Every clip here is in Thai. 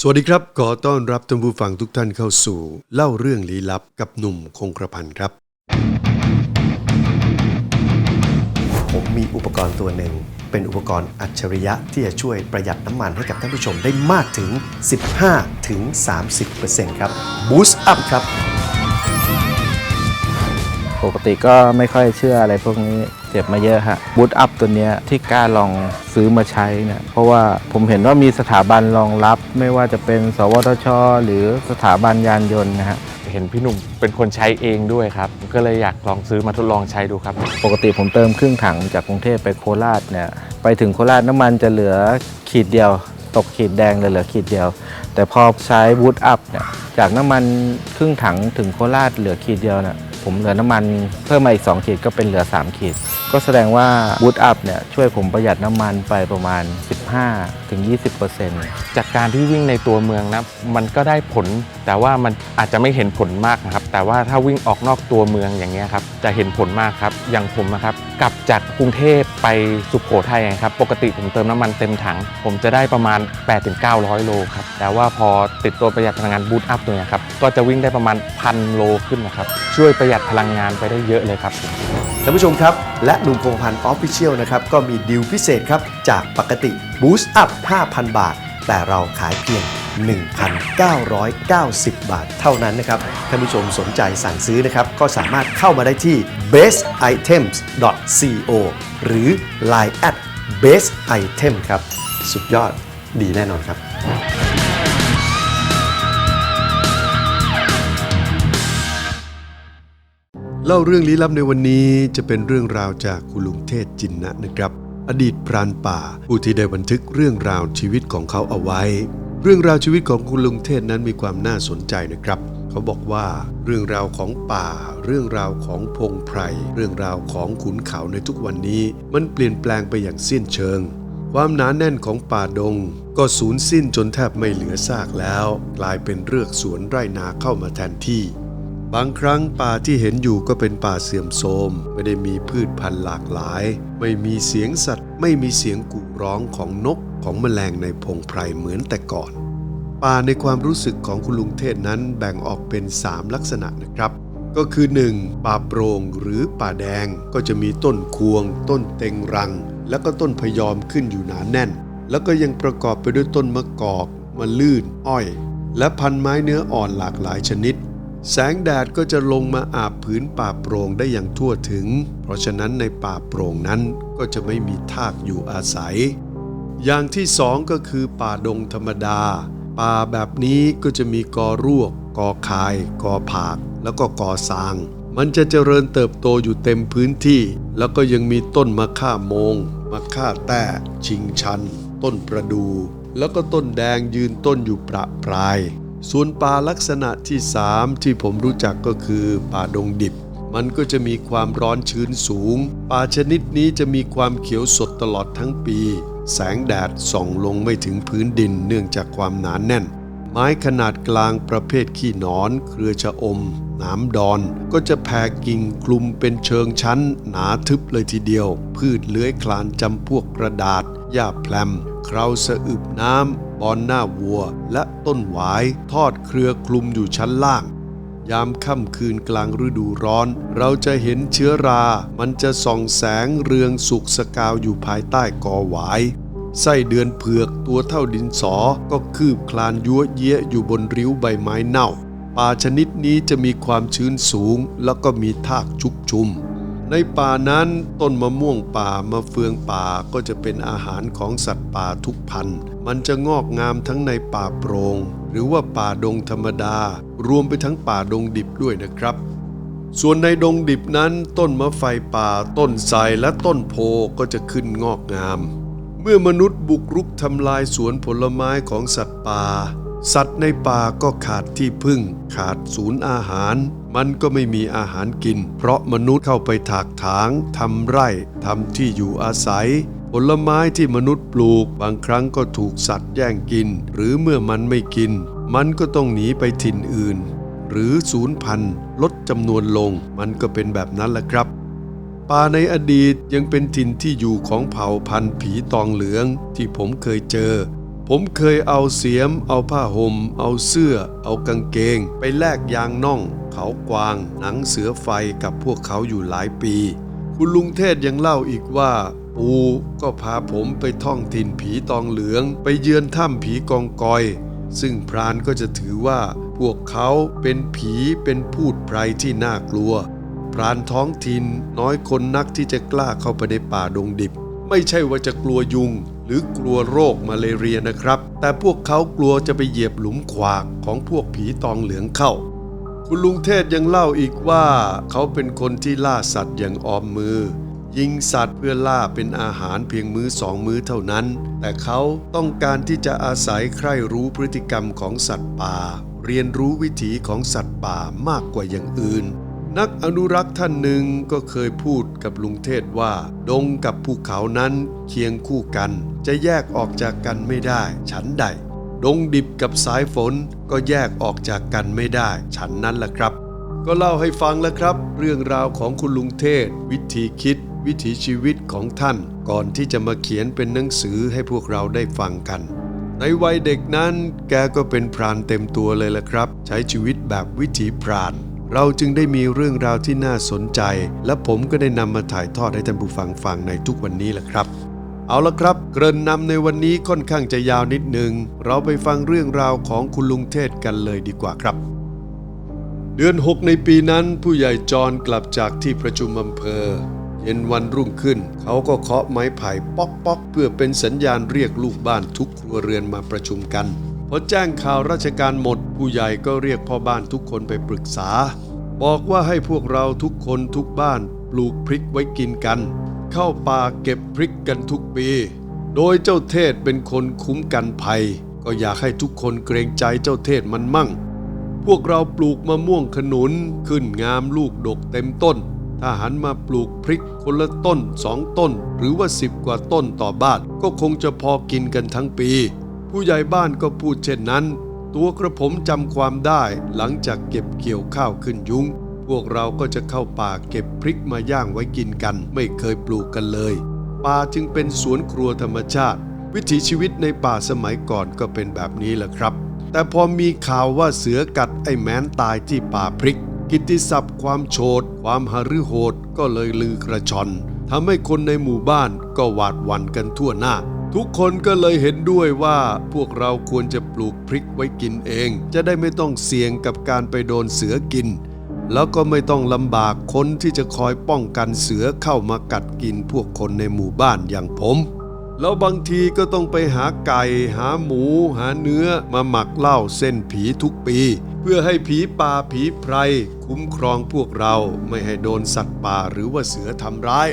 สวัสดีครับ ขอต้อนรับท่านผู้ฟังทุกท่านเข้าสู่ เล่าเรื่องลี้ลับกับหนุ่มคงกระพันครับ ผมมีอุปกรณ์ตัวหนึ่ง เป็นอุปกรณ์อัจฉริยะที่จะช่วยประหยัดน้ำมันให้กับท่านผู้ชมได้มากถึง 15 ถึง 30 ครับ Boost Up ครับ ปกติก็ไม่ค่อยเชื่ออะไรพวกนี้ เจ็บมาเยอะฮะบูตอัพตัวเนี้ยที่กล้าลองซื้อมาใช้เนี่ยเพราะว่าผมเห็นว่ามีสถาบันรองรับ ไม่ว่าจะเป็น สวทช หรือสถาบันยานยนต์นะฮะเห็นพี่หนุ่มเป็นคนใช้เองด้วยครับ ก็เลยอยากลองซื้อมาทดลองใช้ดูครับ ปกติผมเติมครึ่งถังจากกรุงเทพไปโคราชเนี่ยไปถึงโคราชน้ำมันจะเหลือขีดเดียว ตกขีดแดงเลยเหลือขีดเดียว แต่พอใช้บูตอัพเนี่ยจากน้ำมันครึ่งถังถึงโคราชเหลือขีดเดียวเนี่ย ผมเหลือน้ำมันเพิ่มมาอีก 2 ขีดก็เป็นเหลือ 3 ขีด ก็แสดงว่าบูตอัพเนี่ยช่วยผมประหยัดน้ำมันไปประมาณ 15-20%จากการที่วิ่งในตัวเมืองนะมันก็ได้ผล แต่ว่ามันอาจจะไม่เห็นผลมากนะครับ แต่ว่าถ้าวิ่งออกนอกตัวเมืองอย่างเงี้ยครับจะเห็นผลมากครับ อย่างผมนะครับกลับจากกรุงเทพไปสุขโขทัยครับ ปกติผมเติมน้ำมันเต็มถัง ผมจะได้ประมาณ 8-900 โลครับ แต่ว่าพอติดตัวประหยัดพลังงานบูตอัพตัวเนี้ยครับ ก็จะวิ่งได้ประมาณพันโลขึ้นนะครับ ช่วยประหยัดพลังงานไปได้เยอะเลยครับ ท่านผู้ชมครับ และหนุ่มคงพันธ์ออฟฟิเชียลนะครับ ก็มีดีลพิเศษครับ จากปกติ Boost Up 5,000 บาท แต่เราขายเพียง 1,990 บาทเท่านั้นนะครับ ท่านผู้ชมสนใจสั่งซื้อนะครับ ก็สามารถเข้ามาได้ที่ bestitems.co หรือ line at bestitem ครับ สุดยอดดีแน่นอนครับ เล่าเรื่องลี้ลับในวันนี้จะเป็นเรื่องราวจากคุณลุงเทศจินนะนะครับ อดีตพรานป่าผู้ที่ได้บันทึกเรื่องราวชีวิตของเขาเอาไว้ เรื่องราวชีวิตของคุณลุงเทศนั้นมีความน่าสนใจนะครับ เขาบอกว่าเรื่องราวของป่า เรื่องราวของพงไพรเรื่องราวของขุนเขาในทุกวันนี้ มันเปลี่ยนแปลงไปอย่างสิ้นเชิงความหนาแน่นของป่าดง ก็สูญสิ้นจนแทบไม่เหลือซากแล้ว กลายเป็นเรือกสวนไร่นาเข้ามาแทนที่ บางครั้งป่าที่เห็นอยู่ก็เป็นป่าเสื่อมโทรมไม่ได้มีพืชพันธุ์หลากหลาย ไม่มีเสียงสัตว์ ไม่มีเสียงกู่ร้องของนกของแมลงในพงไพรเหมือนแต่ก่อน ป่าในความรู้สึกของคุณลุงเทศนั้นแบ่งออกเป็น 3 ลักษณะนะครับ ก็คือ 1. ป่าโปร่งหรือป่าแดงก็จะมีต้นควง ต้นเต็งรัง แล้วก็ต้นพยอมขึ้นอยู่หนาแน่น แล้วก็ยังประกอบไปด้วยต้นมะกอกมะลื่น อ้อย และพันไม้เนื้ออ่อนหลากหลายชนิด แสงแดดก็จะลงมาอาบผืนป่าโปร่งได้อย่างทั่วถึง เพราะฉะนั้นในป่าโปร่งนั้นก็จะไม่มีทากอยู่อาศัย อย่างที่สองก็คือป่าดงธรรมดา ป่าแบบนี้ก็จะมีกอรวก กอคาย กอผาก แล้วก็กอซาง มันจะเจริญเติบโตอยู่เต็มพื้นที่ แล้วก็ยังมีต้นมะข่ามงมะข่าแต้ ชิงชัน ต้นประดู แล้วก็ต้นแดงยืนต้นอยู่ประปราย ส่วนป่าลักษณะที่ 3 ที่ผมรู้จักก็คือป่าดงดิบ มันก็จะมีความร้อนชื้นสูง ป่าชนิดนี้จะมีความเขียวสดตลอดทั้งปี แสงแดดส่องลงไม่ถึงพื้นดินเนื่องจากความหนานแน่น ไม้ขนาดกลางประเภทขี้หนอน เครือชะอม หนามดอน ก็จะแผ่กิ่งคลุมเป็นเชิงชั้น หนาทึบเลยทีเดียว พืชเลื้อยคลานจำพวกกระดาษหญ้าแพลมเคราสะอึบน้ำ บอนหน้าวัวและต้นหวายทอดเครือคลุมอยู่ชั้นล่าง ยามค่ำคืนกลางฤดูร้อน เราจะเห็นเชื้อรา มันจะส่องแสงเรืองสุกสกาวอยู่ภายใต้กอหวายไส้เดือนเผือกตัวเท่าดินสอก็คืบคลานยั่วเยี้ยอยู่บนริ้วใบไม้เน่าป่าชนิดนี้จะมีความชื้นสูงแล้วก็มีทากชุกชุม ในป่านั้นต้นมะม่วงป่ามะเฟืองป่าก็จะเป็นอาหารของสัตว์ป่าทุกพันธุ์ มันจะงอกงามทั้งในป่าโปรง่งหรือว่าป่าดงธรรมดา รวมไปทั้งป่าดงดิบด้วยนะครับ ส่วนในดงดิบนั้น ต้นมะไฟป่า ต้นไทรและต้นโพก็จะขึ้นงอกงาม เมื่อมนุษย์บุกรุกทำลายสวนผลไม้ของสัตว์ป่า สัตว์ในป่าก็ขาดที่พึ่ง ขาดศูนย์อาหาร มันก็ไม่มีอาหารกิน เพราะมนุษย์เข้าไปถากถางทำไร่ทำที่อยู่อาศัย ผลไม้ที่มนุษย์ปลูกบางครั้งก็ถูกสัตว์แย่งกิน หรือเมื่อมันไม่กิน มันก็ต้องหนีไปถิ่นอื่น หรือศูนย์พันธุ์ลดจำนวนลง มันก็เป็นแบบนั้นแหละครับป่าในอดีตยังเป็นถิ่นที่อยู่ของเผ่าพันธุ์ผีตองเหลือง ที่ผมเคยเจอ ผมเคยเอาเสียม เอาผ้าหม่ม เอาเสื้อ เอากางเกง ไปแลกยางน่อง เขากวาง หนังเสือไฟกับพวกเขาอยู่หลายปี คุณลุงเทศยังเล่าอีกว่า ปูก็พาผมไปท่องถิ่นผีตองเหลือง ไปเยือนถ้ำผีกองกอย ซึ่งพรานก็จะถือว่าพวกเขาเป็นผีเป็นพูดไพรที่น่ากลัว พรานท้องถิ่นน้อยคนนักที่จะกล้าเข้าไปในป่าดงดิบ ไม่ใช่ว่าจะกลัวยุง หรือกลัวโรคมาเลเรียนะครับ แต่พวกเขากลัวจะไปเหยียบหลุมขวากของพวกผีตองเหลืองเข้าคุณลุงเทศยังเล่าอีกว่า เขาเป็นคนที่ล่าสัตว์อย่างออมมือ ยิงสัตว์เพื่อล่าเป็นอาหารเพียงมื้อสองมื้อเท่านั้น แต่เขาต้องการที่จะอาศัยใคร่รู้พฤติกรรมของสัตว์ป่า เรียนรู้วิถีของสัตว์ป่ามากกว่าอย่างอื่น นักอนุรักษ์ท่านหนึ่งก็เคยพูดกับลุงเทศว่า ดงกับภูเขานั้นเคียงคู่กัน จะแยกออกจากกันไม่ได้ ฉันใด ดงดิบกับสายฝนก็แยกออกจากกันไม่ได้ ฉันนั้นแหละครับก็เล่าให้ฟังแล้วครับ เรื่องราวของคุณลุงเทศ วิธีคิด วิถีชีวิตของท่าน ก่อนที่จะมาเขียนเป็นหนังสือให้พวกเราได้ฟังกัน ในวัยเด็กนั้นแกก็เป็นพรานเต็มตัวเลยละครับ ใช้ชีวิตแบบวิถีพราน เราจึงได้มีเรื่องราวที่น่าสนใจ และผมก็ได้นำมาถ่ายทอดให้ท่านผู้ฟังฟังในทุกวันนี้แหละครับเอาละครับ เกริ่นนำในวันนี้ค่อนข้างจะยาวนิดหนึ่ง เราไปฟังเรื่องราวของคุณลุงเทศกันเลยดีกว่าครับ เดือน 6 ในปีนั้นผู้ใหญ่จรกลับจากที่ประชุมอำเภอ เย็นวันรุ่งขึ้น เขาก็เคาะไม้ไผ่ป๊อกป๊อกเพื่อเป็นสัญญาณเรียกลูกบ้านทุกครัวเรือนมาประชุมกันพอแจ้งข่าวราชการหมด ผู้ใหญ่ก็เรียกพ่อบ้านทุกคนไปปรึกษา บอกว่าให้พวกเราทุกคนทุกบ้านปลูกพริกไว้กินกัน เข้าป่าเก็บพริกกันทุกปี โดยเจ้าเทศเป็นคนคุ้มกันภัย ก็อยากให้ทุกคนเกรงใจเจ้าเทศมันมั่ง พวกเราปลูกมะม่วงขนุนขึ้นงามลูกดกเต็มต้น ถ้าหันมาปลูกพริกคนละต้นสองต้น หรือว่าสิบกว่าต้นต่อบ้านก็คงจะพอกินกันทั้งปี ผู้ใหญ่บ้านก็พูดเช่นนั้น ตัวกระผมจำความได้หลังจากเก็บเกี่ยวข้าวขึ้นยุ้ง พวกเราก็จะเข้าป่าเก็บพริกมาย่างไว้กินกัน ไม่เคยปลูกกันเลย ป่าจึงเป็นสวนครัวธรรมชาติ วิถีชีวิตในป่าสมัยก่อนก็เป็นแบบนี้แหละครับ แต่พอมีข่าวว่าเสือกัดไอ้แม้นตายที่ป่าพริก กิตติศัพท์ความโฉดความหฤโหดก็เลยลือกระชอนทำให้คนในหมู่บ้านก็หวาดหวั่นกันทั่วหน้า ทุกคนก็เลยเห็นด้วยว่าพวกเราควรจะปลูกพริกไว้กินเอง จะได้ไม่ต้องเสี่ยงกับการไปโดนเสือกิน แล้วก็ไม่ต้องลำบากคนที่จะคอยป้องกันเสือเข้ามากัดกินพวกคนในหมู่บ้านอย่างผม แล้วบางทีก็ต้องไปหาไก่หาหมู หาเนื้อมาหมักเหล้าเส้นผีทุกปี เพื่อให้ผีป่าผีไพร คุ้มครองพวกเราไม่ให้โดนสัตว์ป่าหรือว่าเสือทำร้าย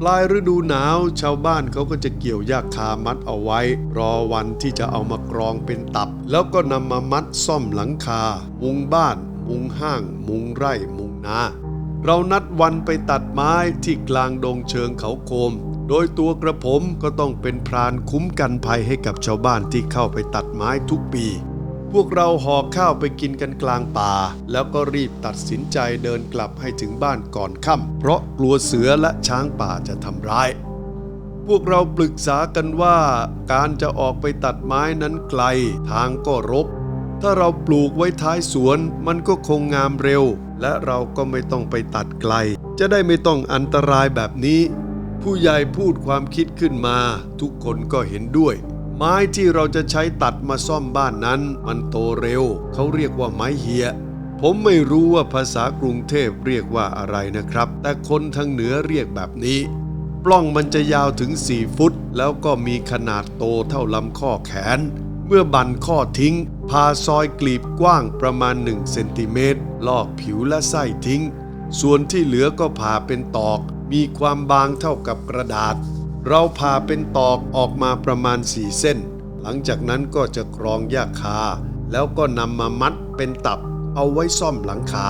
ปลายฤดูหนาวชาวบ้านเขาก็จะเกี่ยวหญ้าคามัดเอาไว้ รอวันที่จะเอามากรองเป็นตับ แล้วก็นำมามัดซ่อมหลังคา มุงบ้าน มุงห้าง มุงไร่ มุงนา เรานัดวันไปตัดไม้ที่กลางดงเชิงเขาโคม โดยตัวกระผมก็ต้องเป็นพรานคุ้มกันภัยให้กับชาวบ้านที่เข้าไปตัดไม้ทุกปี พวกเราห่อข้าวไปกินกันกลางป่า แล้วก็รีบตัดสินใจเดินกลับให้ถึงบ้านก่อนค่ำเพราะกลัวเสือและช้างป่าจะทำร้าย พวกเราปรึกษากันว่าการจะออกไปตัดไม้นั้นไกล ทางก็รกถ้าเราปลูกไว้ท้ายสวนมันก็คงงามเร็ว และเราก็ไม่ต้องไปตัดไกล จะได้ไม่ต้องอันตรายแบบนี้ ผู้ใหญ่พูดความคิดขึ้นมา ทุกคนก็เห็นด้วย ไม้ที่เราจะใช้ตัดมาซ่อมบ้านนั้น มันโตเร็ว เขาเรียกว่าไม้เหียผมไม่รู้ว่าภาษากรุงเทพเรียกว่าอะไรนะครับ แต่คนทางเหนือเรียกแบบนี้ ปล้องมันจะยาวถึง 4 ฟุต แล้วก็มีขนาดโตเท่าลำข้อแขน เมื่อบันข้อทิ้ง พาซอยกลีบกว้างประมาณ 1 เซนติเมตร ลอกผิวและไส้ทิ้ง ส่วนที่เหลือก็ผ่าเป็นตอก มีความบางเท่ากับกระดาษ เราผ่าเป็นตอกออกมาประมาณ 4 เส้น หลังจากนั้นก็จะกรองหญ้าคา แล้วก็นำมามัดเป็นตับ เอาไว้ซ่อมหลังคา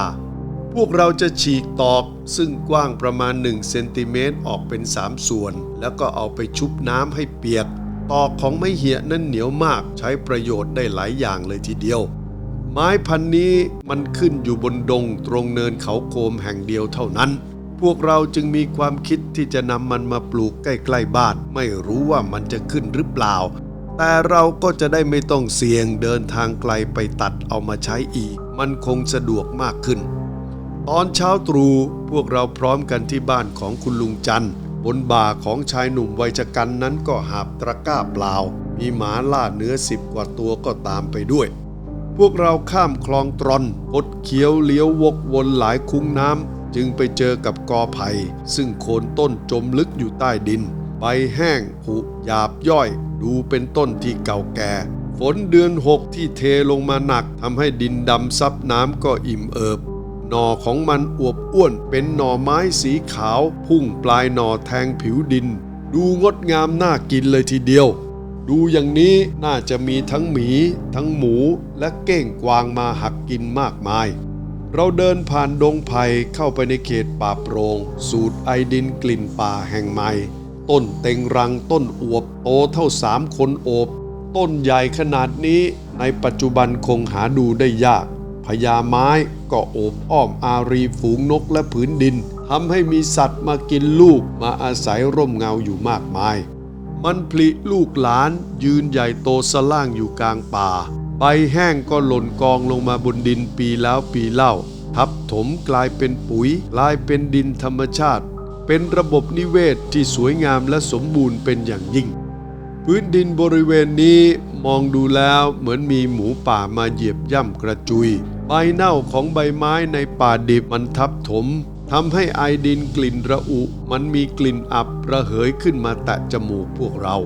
พวกเราจะฉีกตอกซึ่งกว้างประมาณ1เซนติเมตรออกเป็น 3 ส่วน แล้วก็เอาไปชุบน้ำให้เปียก ตอกของไม้เหี่ยนั้นเหนียวมากใช้ประโยชน์ได้หลายอย่างเลยทีเดียว ไม้พันนี้มันขึ้นอยู่บนดงตรงเนินเขาโคมแห่งเดียวเท่านั้น พวกเราจึงมีความคิดที่จะนำมันมาปลูกใกล้ๆบ้าน ไม่รู้ว่ามันจะขึ้นหรือเปล่าแแต่เราก็จะได้ไม่ต้องเสี่ยงเดินทางไกลไปตัดเอามาใช้อีก มันคงสะดวกมากขึ้น ตอนเช้าตรู่พวกเราพร้อมกันที่บ้านของคุณลุงจันทร์ บนบ่าของชายหนุ่มวัยชะกันนั้นก็หาบตะกร้าเปล่า มีหมาล่าเนื้อสิบกว่าตัวก็ตามไปด้วย พวกเราข้ามคลองตรอนคดเคี้ยวเลี้ยววกวนหลายคุ้งน้ำจึงไปเจอกับกอไผ่ซึ่งโคนต้นจมลึกอยู่ใต้ดิน ใบแห้งผุหยาบย่อย ดูเป็นต้นที่เก่าแก่ ฝนเดือนหกที่เทลงมาหนักทำให้ดินดำซับน้ำก็อิ่มเอิบ หน่อของมันอวบอ้วนเป็นหน่อไม้สีขาว พุ่งปลายหน่อแทงผิวดิน ดูงดงามน่ากินเลยทีเดียว ดูอย่างนี้น่าจะมีทั้งหมี ทั้งหมูและเก้งกวางมาหักกินมากมาย เราเดินผ่านดงไผ่เข้าไปในเขตป่าโปรง่งสูดไอดินกลิ่นป่าแห่งใหม่ต้นเต็งรังต้นอวบโตเท่าสามคนโอบ ต้นใหญ่ขนาดนี้ในปัจจุบันคงหาดูได้ยาก พญาไม้ก็โอบอ้อมอารีฝูงนกและผืนดินทำให้มีสัตว์มากินลูกมาอาศัยร่มเงาอยู่มากมาย มันผลิลูกหลานยืนใหญ่โตสล่างอยู่กลางป่า ใบแห้งก็หล่นกองลงมาบนดินปีแล้วปีเล่า ทับถมกลายเป็นปุ๋ยกลายเป็นดินธรรมชาติ เป็นระบบนิเวศที่สวยงามและสมบูรณ์เป็นอย่างยิ่ง พื้นดินบริเวณนี้ มองดูแล้วเหมือนมีหมูป่ามาเหยียบย่ำกระจุย ใบเน่าของใบไม้ในป่าดิบมันทับถมทำให้ไอดินกลิ่นระอุ มันมีกลิ่นอับระเหยขึ้นมาแตะจมูกพวกเรา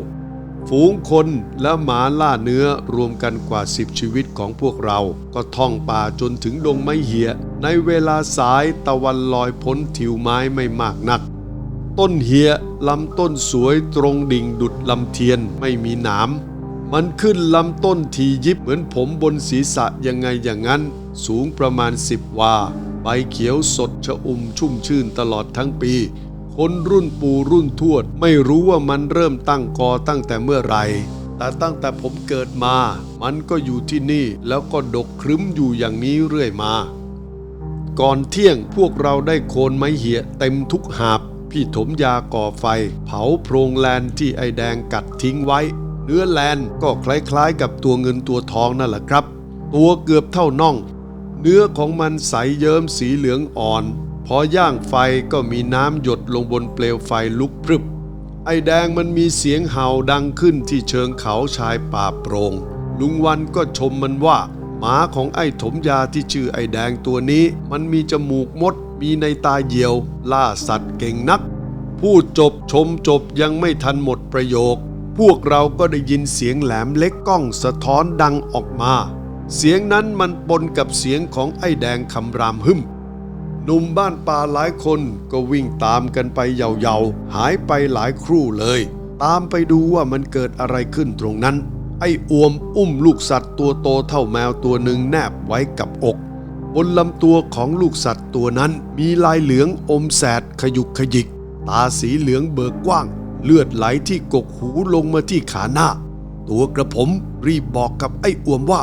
ฝูงคนและหมาล่าเนื้อรวมกันกว่าสิบชีวิตของพวกเรา ก็ท่องป่าจนถึงดงไม้เหีย ในเวลาสายตะวันลอยพ้นทิวไม้ไม่มากนัก ต้นเหียลำต้นสวยตรงดิ่งดุดลำเทียนไม่มีหนาม มันขึ้นลำต้นทียิบเหมือนผมบนศีรษะยังไงอย่างนั้น สูงประมาณสิบวา ใบเขียวสดชะอุ่มชุ่มชื่นตลอดทั้งปี คนรุ่นปู่รุ่นทวด ไม่รู้ว่ามันเริ่มตั้งกอตั้งแต่เมื่อไหรแต่ตั้งแต่ผมเกิดมา มันก็อยู่ที่นี่แล้วก็ดกครึ้มอยู่อย่างนี้เรื่อยมา ก่อนเที่ยงพวกเราได้โคนไม้เหียเต็มทุกหาบ พี่ถมยาก่อไฟ เผาโพรงแลนที่ไอแดงกัดทิ้งไว้ เนื้อแลนก็คล้ายๆ กับตัวเงินตัวทองนั่นแหละครับ ตัวเกือบเท่าน่อง เนื้อของมันใสเยิ้มสีเหลืองอ่อน พอย่างไฟก็มีน้ำหยดลงบนเปลวไฟลุกพรึบ ไอแดงมันมีเสียงเห่าดังขึ้นที่เชิงเขาชายป่าโปรงลุงวันก็ชมมันว่าหมาของไอ้ถมยาที่ชื่อไอ้แดงตัวนี้ มันมีจมูกมด มีในตาเหี่ยว ล่าสัตว์เก่งนัก พูดจบชมจบยังไม่ทันหมดประโยค พวกเราก็ได้ยินเสียงแหลมเล็กก้องสะท้อนดังออกมา เสียงนั้นมันปนกับเสียงของไอ้แดงคำรามหึมหนุ่มบ้านป่าหลายคนก็วิ่งตามกันไปเยาๆหายไปหลายครู่เลย ตามไปดูว่ามันเกิดอะไรขึ้นตรงนั้น ไอ้อวมอุ้มลูกสัตว์ตัวโตเท่าแมวตัวหนึ่งแนบไว้กับอกบนลำตัวของลูกสัตว์ตัวนั้นมีลายเหลืองอมแสดขยุกขยิก ตาสีเหลืองเบิกกว้าง เลือดไหลที่กกหูลงมาที่ขาหน้า ตัวกระผมรีบบอกกับไอ้อวมว่า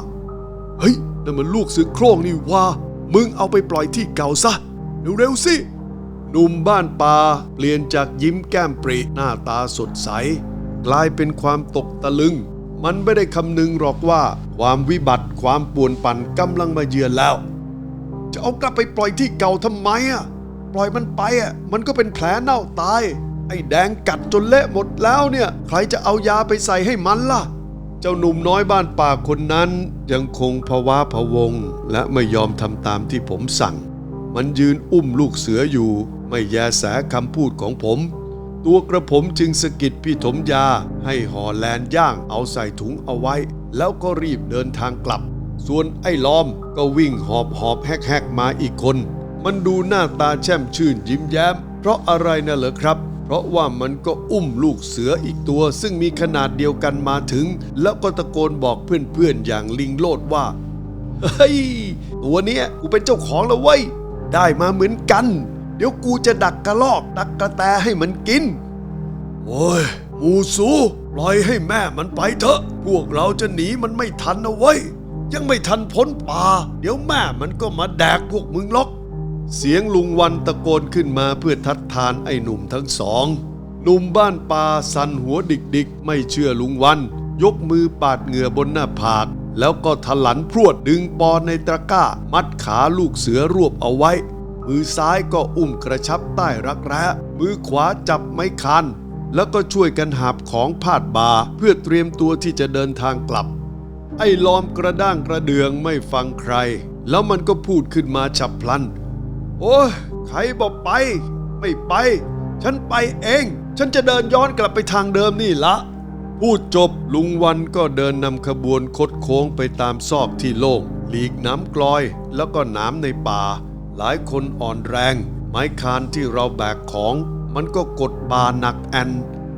เฮ้ยนั่นมันลูกเสือโคร่งนี่ว่า มึงเอาไปปล่อยที่เก่าซะ เร็วๆสิหนุ่มบ้านป่าเปลี่ยนจากยิ้มแก้มปรีหน้าตาสดใส กลายเป็นความตกตะลึง มันไม่ได้คำนึงหรอกว่า ความวิบัติความป่วนปั่นกำลังมาเยือนแล้ว จะเอากลับไปปล่อยที่เก่าทำไมอะ ปล่อยมันไปอะ มันก็เป็นแผลเน่าตาย ไอ้แดงกัดจนเละหมดแล้วเนี่ย ใครจะเอายาไปใส่ให้มันล่ะ เจ้าหนุ่มน้อยบ้านป่าคนนั้น ยังคงภาวะพะวง และไม่ยอมทำตามที่ผมสั่ง มันยืนอุ้มลูกเสืออยู่ ไม่แยแสคำพูดของผม ตัวกระผมจึงสะกิดพี่ถมยาให้ห่อแลนย่างเอาใส่ถุงเอาไว้ แล้วก็รีบเดินทางกลับ ส่วนไอ้ล้อมก็วิ่งหอบหอบแฮกแฮกมาอีกคน มันดูหน้าตาแช่มชื่นยิ้มแย้ม เพราะอะไรนะเหรอครับ ราะว่ามันก็อุ้มลูกเสืออีกตัว ซึ่งมีขนาดเดียวกันมาถึง แล้วก็ตะโกนบอกเพื่อนๆอย่างลิงโลดว่า เฮ้ย ตัวเนี้ยกูเป็นเจ้าของแล้วเว้ย ได้มาเหมือนกัน เดี๋ยวกูจะดักกระลอกดักกระแตให้มันกิน โอ้ยมูสูปล่อยให้แม่มันไปเถอะ พวกเราจะหนีมันไม่ทันนะเว้ย ยังไม่ทันพ้นป่า เดี๋ยวแม่มันก็มาแดกพวกมึงหรอก เสียงลุงวันตะโกนขึ้นมาเพื่อทัดทานไอ้หนุ่มทั้งสองหนุ่มบ้านป่าสันหัวดิกดิกๆไม่เชื่อลุงวัน ยกมือปาดเหงื่อบนหน้าผาก แล้วก็ทลันพรวดดึงปอในตะก้า มัดขาลูกเสือรวบเอาไว้ มือซ้ายก็อุ้มกระชับใต้รักแร้มือขวาจับไม้คัน แล้วก็ช่วยกันหาบของพาดบาเพื่อเตรียมตัวที่จะเดินทางกลับ ไอ้ลอมกระด้างกระเดืองไม่ฟังใคร แล้วมันก็พูดขึ้นมาฉับพลัน โอ้ใครบอกไป ไม่ไป ฉันไปเอง ฉันจะเดินย้อนกลับไปทางเดิมนี่ละ พูดจบลุงวันก็เดินนำขบวนคดโค้งไปตามซอกที่โล่งหลีกน้ำกลอยแล้วก็น้ำในป่า หลายคนอ่อนแรง ไม้คานที่เราแบกของ มันก็กดบาหนักแอน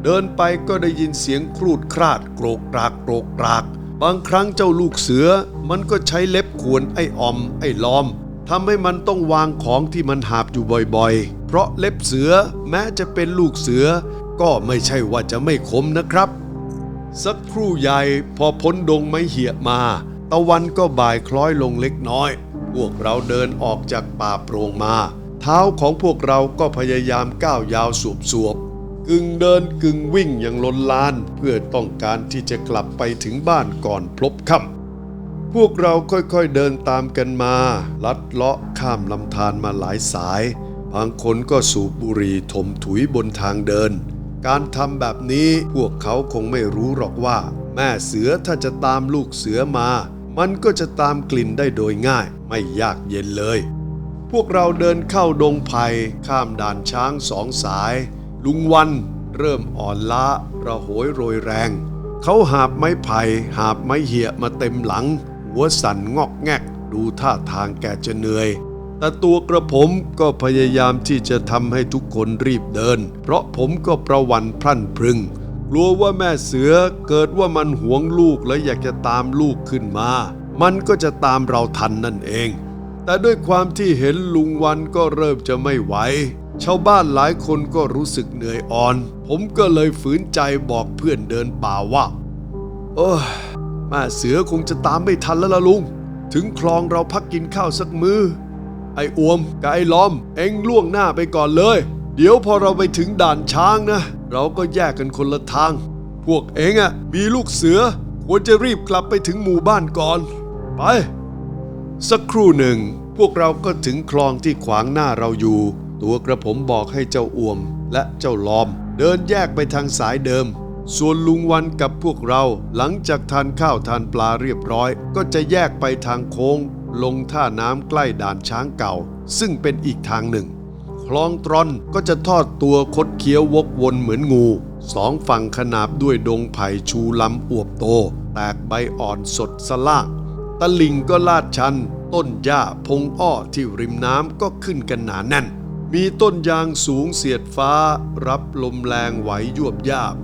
เดินไปก็ได้ยินเสียงครูดคราดโกรกกรากโกรกกราก บางครั้งเจ้าลูกเสือ มันก็ใช้เล็บขวนไอ้ออมไอ้ล้อม ทำให้มันต้องวางของที่มันหาบอยู่บ่อยๆ เพราะเล็บเสือแม้จะเป็นลูกเสือ ก็ไม่ใช่ว่าจะไม่คมนะครับ สักครู่ใหญ่พอพ้นดงไม้เหี่ยมา ตะวันก็บ่ายคล้อยลงเล็กน้อย พวกเราเดินออกจากป่าโปร่งมา เท้าของพวกเราก็พยายามก้าวยาวสวบสวบๆกึ่งเดินกึ่งวิ่งอย่างลนลาน เพื่อต้องการที่จะกลับไปถึงบ้านก่อนพลบค่ำ พวกเราค่อยๆเดินตามกันมา ลัดเลาะข้ามลำธารมาหลายสาย บางคนก็สูบบุหรี่ถมถุยบนทางเดิน การทำแบบนี้พวกเขาคงไม่รู้หรอกว่า แม่เสือถ้าจะตามลูกเสือมา มันก็จะตามกลิ่นได้โดยง่าย ไม่ยากเย็นเลย พวกเราเดินเข้าดงไผ่ข้ามด่านช้างสองสาย ลุงวันเริ่มอ่อนล้าระโหยโรยแรง เขาหาบไม้ไผ่หาบไม้เหี่ยมาเต็มหลัง หัวสั่นงอกแงก ดูท่าทางแกจะเหนื่อย แต่ตัวกระผมก็พยายามที่จะทำให้ทุกคนรีบเดิน เพราะผมก็ประวันพรั่นพรึง กลัวว่าแม่เสือเกิดว่ามันหวงลูกและอยากจะตามลูกขึ้นมา มันก็จะตามเราทันนั่นเอง แต่ด้วยความที่เห็นลุงวันก็เริ่มจะไม่ไหวชาวบ้านหลายคนก็รู้สึกเหนื่อยอ่อน ผมก็เลยฝืนใจบอกเพื่อนเดินป่าว่า โอ้ย แม่เสือคงจะตามไม่ทันแล้วล่ะลุง ถึงคลองเราพักกินข้าวสักมือไอ้อวมกับไอ้ล้อม เอ็งล่วงหน้าไปก่อนเลย เดี๋ยวพอเราไปถึงด่านช้างนะ เราก็แยกกันคนละทาง พวกเอ็งอะมีลูกเสือ ควรจะรีบกลับไปถึงหมู่บ้านก่อน ไป สักครู่หนึ่ง พวกเราก็ถึงคลองที่ขวางหน้าเราอยู่ ตัวกระผมบอกให้เจ้าอวมและเจ้าลอม เดินแยกไปทางสายเดิม ส่วนลุงวันกับพวกเราหลังจากทานข้าวทานปลาเรียบร้อย ก็จะแยกไปทางโค้ง ลงท่าน้ำใกล้ด่านช้างเก่า ซึ่งเป็นอีกทางหนึ่ง คลองตรอนก็จะทอดตัวคดเคี้ยววกวนเหมือนงูสองฝั่งขนาบด้วยดงไผ่ชูลำอวบโต แตกใบอ่อนสดสลางตะลิงก็ลาดชัน ต้นหญ้าพงอ้อที่ริมน้ำก็ขึ้นกันหนาแน่น มีต้นยางสูงเสียดฟ้า รับลมแรงไหวยวบยาบ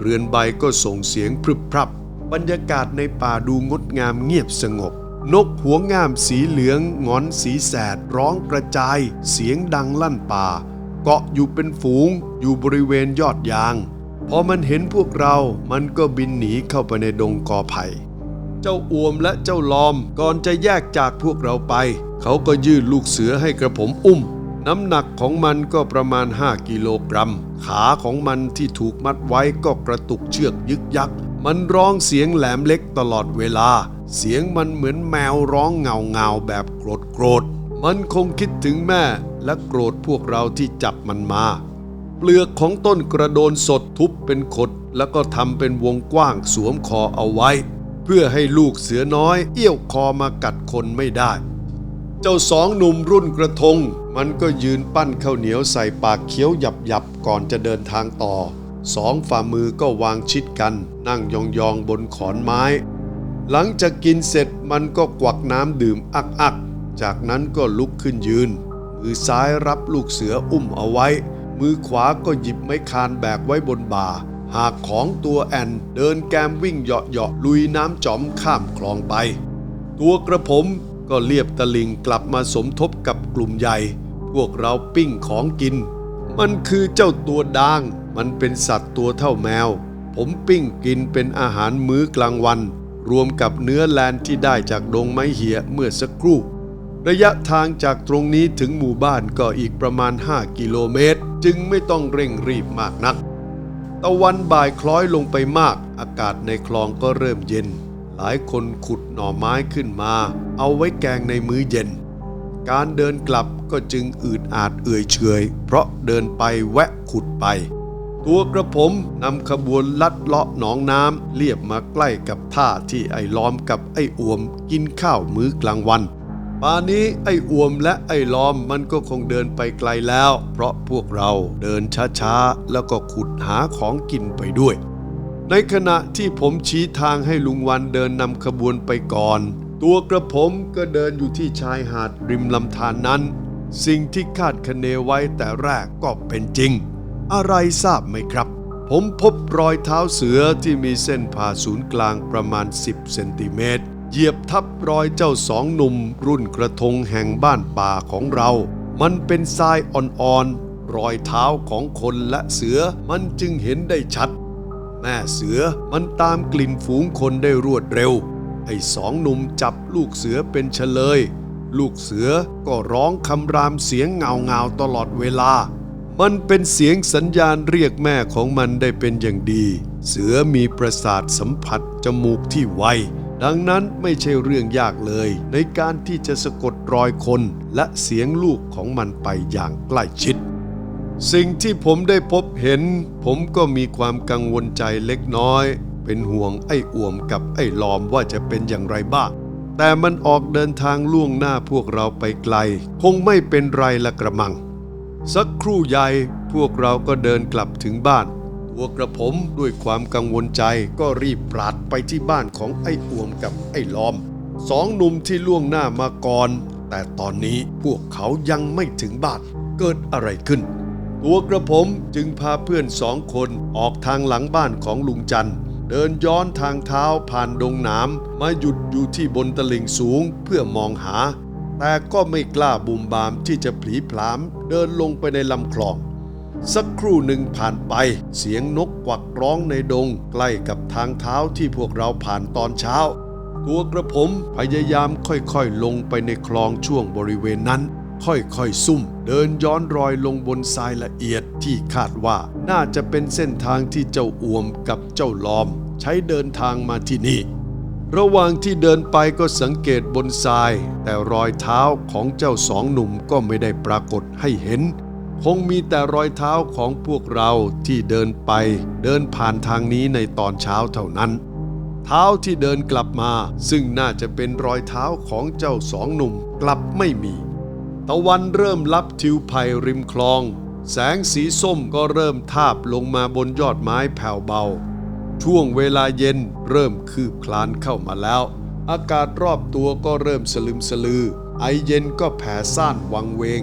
เรือนใบก็ส่งเสียงพรึบพรับ บรรยากาศในป่าดูงดงามเงียบสงบ นกหัวงามสีเหลืองงอนสีแสด ร้องกระจาย เสียงดังลั่นป่า เกาะอยู่เป็นฝูง อยู่บริเวณยอดยาง พอมันเห็นพวกเรามันก็บินหนีเข้าไปในดงกอไผ่เจ้าอวมและเจ้าลอมก่อนจะแยกจากพวกเราไป เขาก็ยื่นลูกเสือให้กระผมอุ้ม น้ำหนักของมันก็ประมาณ 5 กิโลกรัม ขาของมันที่ถูกมัดไว้ก็กระตุกเชือกยึกยัก มันร้องเสียงแหลมเล็กตลอดเวลา เสียงมันเหมือนแมวร้องเงาเงาแบบโกรธโกรธ มันคงคิดถึงแม่และโกรธพวกเราที่จับมันมา เปลือกของต้นกระโดนสดทุบเป็นขด แล้วก็ทำเป็นวงกว้างสวมคอเอาไว้ เพื่อให้ลูกเสือน้อยเอี้ยวคอมากัดคนไม่ได้ เจ้าสองหนุ่มรุ่นกระทง มันก็ยืนปั้นข้าวเหนียวใส่ปากเคี้ยวหยับหยับๆก่อนจะเดินทางต่อ สองฝ่ามือก็วางชิดกัน นั่งยองๆบนขอนไม้ หลังจากกินเสร็จมันก็กวักน้ำดื่มอักอักๆ จากนั้นก็ลุกขึ้นยืน มือซ้ายรับลูกเสืออุ้มเอาไว้ มือขวาก็หยิบไม้คานแบกไว้บนบ่า หากของตัวแอนเดินแกมวิ่งเหาะเหาะๆลุยน้ำจอมข้ามคลองไป ตัวกระผม ก็เลียบตะลิงกลับมาสมทบกับกลุ่มใหญ่ พวกเราปิ้งของกิน มันคือเจ้าตัวด่าง มันเป็นสัตว์ตัวเท่าแมว ผมปิ้งกินเป็นอาหารมื้อกลางวัน รวมกับเนื้อแลนที่ได้จากดงไม้เหี่ยเมื่อสักครู่ ระยะทางจากตรงนี้ถึงหมู่บ้านก็อีกประมาณ 5 กิโลเมตร จึงไม่ต้องเร่งรีบมากนัก ตะวันบ่ายคล้อยลงไปมาก อากาศในคลองก็เริ่มเย็น หลายคนขุดหน่อไม้ขึ้นมา เอาไว้แกงในมื้อเย็น การเดินกลับก็จึงอืดอาดเอื่อยเฉย เพราะเดินไปแวะขุดไป ตัวกระผมนำขบวนลัดเลาะหนองน้ำเลียบมาใกล้กับท่าที่ไอ้ล้อมกับไอ้อวมกินข้าวมื้อกลางวันป่านนี้ไอ้อวมและไอ้ล้อมมันก็คงเดินไปไกลแล้ว เพราะพวกเราเดินช้าๆ แล้วก็ขุดหาของกินไปด้วย ในขณะที่ผมชี้ทางให้ลุงวันเดินนำขบวนไปก่อน ตัวกระผมก็เดินอยู่ที่ชายหาดริมลำธารนนั้น สิ่งที่คาดคะเนไว้แต่แรกก็เป็นจริง อะไรทราบไหมครับ ผมพบรอยเท้าเสือที่มีเส้นผ่าศูนย์กลางประมาณ 10 เซนติเมตรเหยียบทับรอยเจ้าสองหนุ่ม รุ่นกระทงแห่งบ้านป่าของเรา มันเป็นทรายอ่อนๆรอยเท้าของคนและเสือมันจึงเห็นได้ชัด แม่เสือมันตามกลิ่นฝูงคนได้รวดเร็ว ไอ้สองหนุ่มจับลูกเสือเป็นเฉลย ลูกเสือก็ร้องคำรามเสียงเงาเงาตลอดเวลา มันเป็นเสียงสัญญาณเรียกแม่ของมันได้เป็นอย่างดี เสือมีประสาทสัมผัสจมูกที่ไวดังนั้นไม่ใช่เรื่องยากเลย ในการที่จะสะกดรอยคนและเสียงลูกของมันไปอย่างใกล้ชิด สิ่งที่ผมได้พบเห็น ผมก็มีความกังวลใจเล็กน้อย เป็นห่วงไอ้อ่วมกับไอ้ลอมว่าจะเป็นอย่างไรบ้าง แต่มันออกเดินทางล่วงหน้าพวกเราไปไกล คงไม่เป็นไรละกระมัง สักครู่ใหญ่พวกเราก็เดินกลับถึงบ้านตัวกระผมด้วยความกังวลใจก็รีบปราดไปที่บ้านของไอ้อ่วมกับไอ้ลอม สองหนุ่มที่ล่วงหน้ามาก่อน แต่ตอนนี้พวกเขายังไม่ถึงบ้านเกิดอะไรขึ้น ตัวกระผมจึงพาเพื่อนสองคนออกทางหลังบ้านของลุงจันเดินย้อนทางเท้าผ่านดงหนามมาหยุดอยู่ที่บนตลิ่งสูงเพื่อมองหา แต่ก็ไม่กล้าบุมบามที่จะผลีผลาม เดินลงไปในลำคลอง สักครู่หนึ่งผ่านไป เสียงนกกวักร้องในดง ใกล้กับทางเท้าที่พวกเราผ่านตอนเช้า ตัวกระผมพยายามค่อยๆลงไปในคลองช่วงบริเวณนั้น ค่อยๆซุ่ม เดินย้อนรอยลงบนทรายละเอียดที่คาดว่า น่าจะเป็นเส้นทางที่เจ้าอวมกับเจ้าลอม ใช้เดินทางมาที่นี่ ระหว่างที่เดินไปก็สังเกตบนทราย แต่รอยเท้าของเจ้าสองหนุ่มก็ไม่ได้ปรากฏให้เห็น คงมีแต่รอยเท้าของพวกเราที่เดินไป เดินผ่านทางนี้ในตอนเช้าเท่านั้นเท้าที่เดินกลับมา ซึ่งน่าจะเป็นรอยเท้าของเจ้าสองหนุ่มกลับไม่มี ตะวันเริ่มลับทิวไผ่ริมคลอง แสงสีส้มก็เริ่มทาบลงมาบนยอดไม้แผ่วเบา ช่วงเวลาเย็นเริ่มคืบคลานเข้ามาแล้ว อากาศรอบตัวก็เริ่มสลึมสลือ ไอเย็นก็แผ่ซ่านวังเวง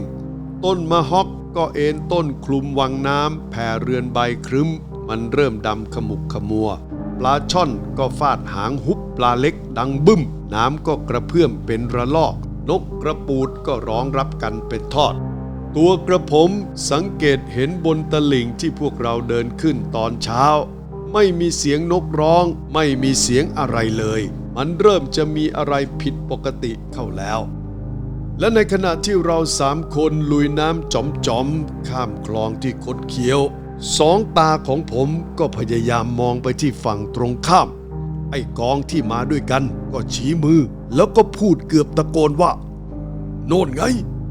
ต้นมะฮอกก็เอ็นต้นคลุมวังน้ำแผ่เรือนใบครึ้ม มันเริ่มดำขมุกขมัว ปลาช่อนก็ฟาดหางหุบปลาเล็กดังบึ้ม น้ำก็กระเพื่อมเป็นระลอก นกกระปูดก็ร้องรับกันเป็นทอด ตัวกระผมสังเกตเห็นบนตลิ่งที่พวกเราเดินขึ้นตอนเช้า ไม่มีเสียงนกร้อง ไม่มีเสียงอะไรเลย มันเริ่มจะมีอะไรผิดปกติเข้าแล้ว และในขณะที่เราสามคนลุยน้ำจอมๆข้ามคลองที่คดเคี้ยวสองตาของผมก็พยายามมองไปที่ฝั่งตรงข้าม ไอ้กองที่มาด้วยกันก็ชี้มือ แล้วก็พูดเกือบตะโกนว่า โน่นไง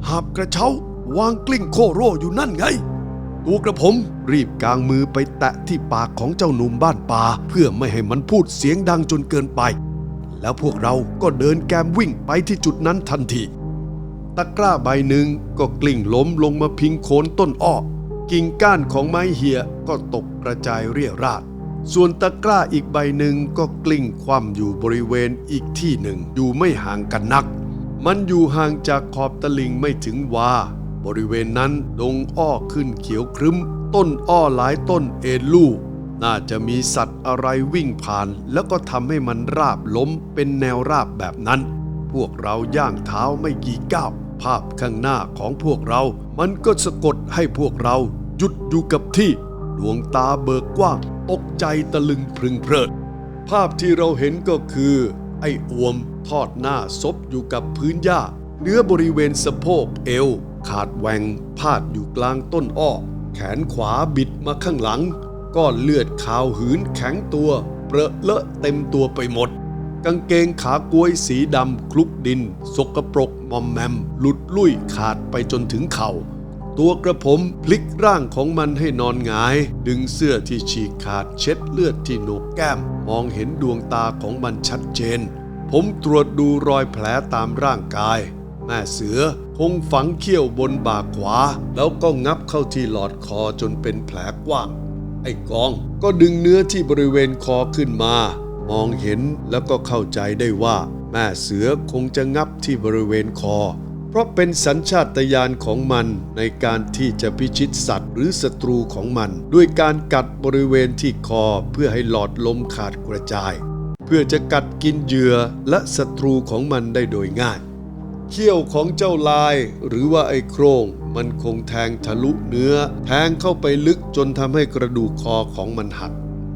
หาบกระเช้าวางกลิ้งโคโร่อยู่นั่นไง ตัวกระผมรีบกางมือไปแตะที่ปากของเจ้าหนุ่มบ้านป่า เพื่อไม่ให้มันพูดเสียงดังจนเกินไป แล้วพวกเราก็เดินแกมวิ่งไปที่จุดนั้นทันทีตะกร้าใบหนึ่งก็กลิ้งล้มลงมาพิงโคนต้นอ้อกิ่งก้านของไม้เหียก็ตกกระจายเรี่ยราด ส่วนตะกร้าอีกใบหนึ่งก็กลิ้งคว่ำอยู่บริเวณอีกที่หนึ่งอยู่ไม่ห่างกันนัก มันอยู่ห่างจากขอบตลิงไม่ถึงวาบริเวณนั้นดงอ้อขึ้นเขียวครึ้ม ต้นอ้อหลายต้นเอ็นลู่น่าจะมีสัตว์อะไรวิ่งผ่าน แล้วก็ทำให้มันราบล้มเป็นแนวราบแบบนั้น พวกเราย่างเท้าไม่กี่ก้าวภาพข้างหน้าของพวกเรา มันก็สะกดให้พวกเรา หยุดอยู่กับที่ ดวงตาเบิกกว้าง ตกใจตะลึงพรึงเพลิด ภาพที่เราเห็นก็คือ ไอ้อวมทอดหน้าซบอยู่กับพื้นหญ้า เนื้อบริเวณสะโพกเอว ขาดแหวงพาดอยู่กลางต้นอ้อ แขนขวาบิดมาข้างหลัง ก้อนเลือดขาวหืนแข็งตัวเปรอะเลอะเต็มตัวไปหมด กางเกงขากล้วยสีดำคลุกดิน สกปรกมอมแมม หลุดลุ่ยขาดไปจนถึงเข่า ตัวกระผมพลิกร่างของมันให้นอนหงาย ดึงเสื้อที่ฉีกขาดเช็ดเลือดที่โหนกแก้ม มองเห็นดวงตาของมันชัดเจน ผมตรวจดูรอยแผลตามร่างกาย แม่เสือคงฝังเขี้ยวบนบ่าขวา แล้วก็งับเข้าที่หลอดคอจนเป็นแผลกว้าง ไอ้กองก็ดึงเนื้อที่บริเวณคอขึ้นมา มองเห็นแล้วก็เข้าใจได้ว่า แม่เสือคงจะงับที่บริเวณคอ เพราะเป็นสัญชาตญาณของมันในการที่จะพิชิตสัตว์หรือศัตรูของมัน ด้วยการกัดบริเวณที่คอเพื่อให้หลอดลมขาดกระจาย เพื่อจะกัดกินเหยื่อและศัตรูของมันได้โดยง่าย เขี้ยวของเจ้าลายหรือว่าไอ้โครงมันคงแทงทะลุเนื้อ แทงเข้าไปลึกจนทำให้กระดูกคอของมันหัก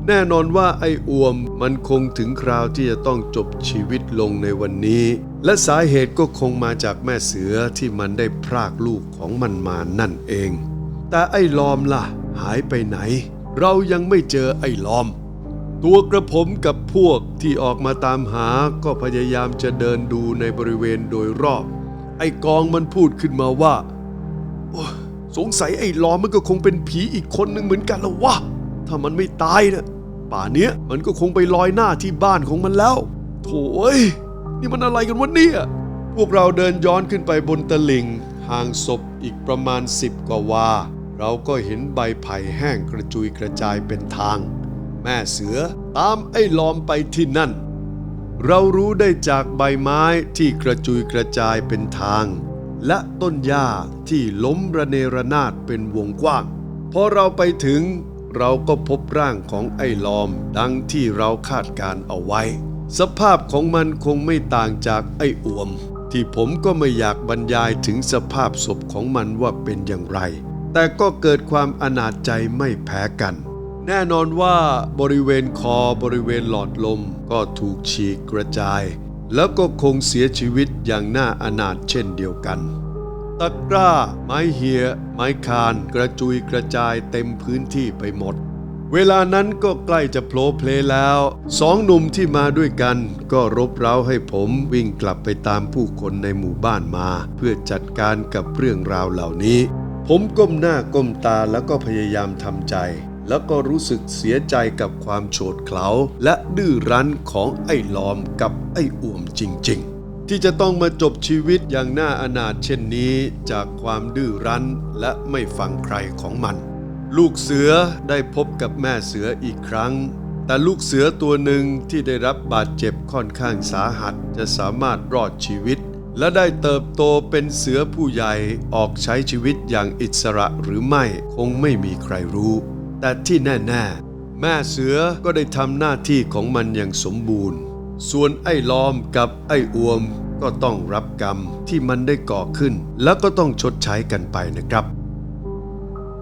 แน่นอนว่าไอ้อวมมันคงถึงคราวที่จะต้องจบชีวิตลงในวันนี้ และสาเหตุก็คงมาจากแม่เสือที่มันได้พรากลูกของมันมานั่นเอง แต่ไอ้ลอมล่ะ หายไปไหน เรายังไม่เจอไอ้ลอม ตัวกระผมกับพวกที่ออกมาตามหาก็พยายามจะเดินดูในบริเวณโดยรอบ ไอ้กองมันพูดขึ้นมาว่าสงสัยไอ้ล้อมมันก็คงเป็นผีอีกคนหนึ่งเหมือนกันแล้ววะถ้ามันไม่ตายนะ ป่าเนี้ยมันก็คงไปลอยหน้าที่บ้านของมันแล้ว โถ่เอ้ยนี่มันอะไรกันวะเนี่ย พวกเราเดินย้อนขึ้นไปบนตลิ่งห่างศพอีกประมาณสิบกว่าวา เราก็เห็นใบไผ่แห้งกระจุยกระจายเป็นทาง แม่เสือตามไอ้ลอมไปที่นั่น เรารู้ได้จากใบไม้ที่กระจุยกระจายเป็นทาง และต้นหญ้าที่ล้มระเนระนาดเป็นวงกว้าง พอเราไปถึง เราก็พบร่างของไอ้ลอมดังที่เราคาดการเอาไว้ สภาพของมันคงไม่ต่างจากไอ้อวม ที่ผมก็ไม่อยากบรรยายถึงสภาพศพของมันว่าเป็นอย่างไร แต่ก็เกิดความอนาจใจไม่แพ้กัน แน่นอนว่าบริเวณคอบริเวณหลอดลมก็ถูกฉีกกระจาย แล้วก็คงเสียชีวิตอย่างน่าอนาถเช่นเดียวกัน ตะกร้า ไม้เหีย ไม้คาน กระจุยกระจายเต็มพื้นที่ไปหมด เวลานั้นก็ใกล้จะโผล่เพลแล้ว สองหนุ่มที่มาด้วยกัน ก็รบเร้าให้ผมวิ่งกลับไปตามผู้คนในหมู่บ้านมา เพื่อจัดการกับเรื่องราวเหล่านี้ ผมก้มหน้าก้มตาแล้วก็พยายามทำใจ แล้วก็รู้สึกเสียใจกับความโฉดเขลาและดื้อรั้นของไอ้ลอมกับไอ้อ่วมจริง ๆ ที่จะต้องมาจบชีวิตอย่างน่าอนาถเช่นนี้จากความดื้อรั้นและไม่ฟังใครของมัน ลูกเสือได้พบกับแม่เสืออีกครั้ง แต่ลูกเสือตัวหนึ่งที่ได้รับบาดเจ็บค่อนข้างสาหัสจะสามารถรอดชีวิต และได้เติบโตเป็นเสือผู้ใหญ่ออกใช้ชีวิตอย่างอิสระหรือไม่คงไม่มีใครรู้ แต่ที่แน่ ๆ แม่เสือก็ได้ทำหน้าที่ของมันอย่างสมบูรณ์ ส่วนไอ้ลอมกับไอ้อวมก็ต้องรับกรรมที่มันได้ก่อขึ้น แล้วก็ต้องชดใช้กันไปนะครับ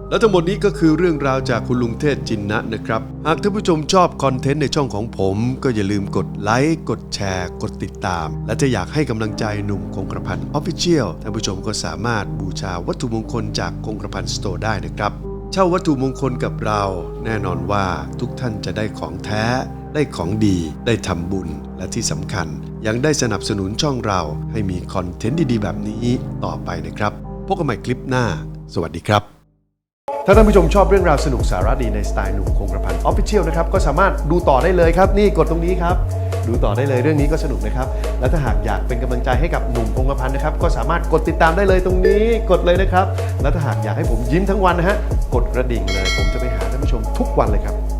และทั้งหมดนี้ก็คือเรื่องราวจากคุณลุงเทศจินนะนะครับ หากท่านผู้ชมชอบคอนเทนต์ในช่องของผม ก็อย่าลืมกดไลค์กดแชร์ กดติดตาม และจะอยากให้กำลังใจหนุ่มคงกระพันออฟฟิเชียลท่านผู้ชมก็สามารถบูชาวัตถุมงคลจากคงกระพันสโตร์ได้นะครับ เช่าวัตถุมงคลกับเรา แน่นอนว่าทุกท่านจะได้ของแท้ ได้ของดีได้ทำบุญและที่สำคัญ ยังได้สนับสนุนช่องเราให้มีคอนเทนต์ดีๆ แบบนี้ต่อไปนะครับ พบกันใหม่คลิปหน้า สวัสดีครับ ถ้าท่านผู้ชมชอบเรื่องราวสนุกสาระดีในสไตล์หนุ่มคงกระพันออฟฟิเชียลนะครับก็สามารถดูต่อได้เลยครับ นี่กดตรงนี้ครับ ดูต่อได้เลยเรื่องนี้ก็สนุกนะครับ และถ้าหากอยากเป็นกำลังใจให้กับหนุ่มคงกระพันนะครับก็สามารถกดติดตามได้เลยตรงนี้กดเลยนะครับ และถ้าหากอยากให้ผมยิ้มทั้งวันนะฮะกดกระดิ่งเลย ผมจะไปหาท่านผู้ชมทุกวันเลยครับ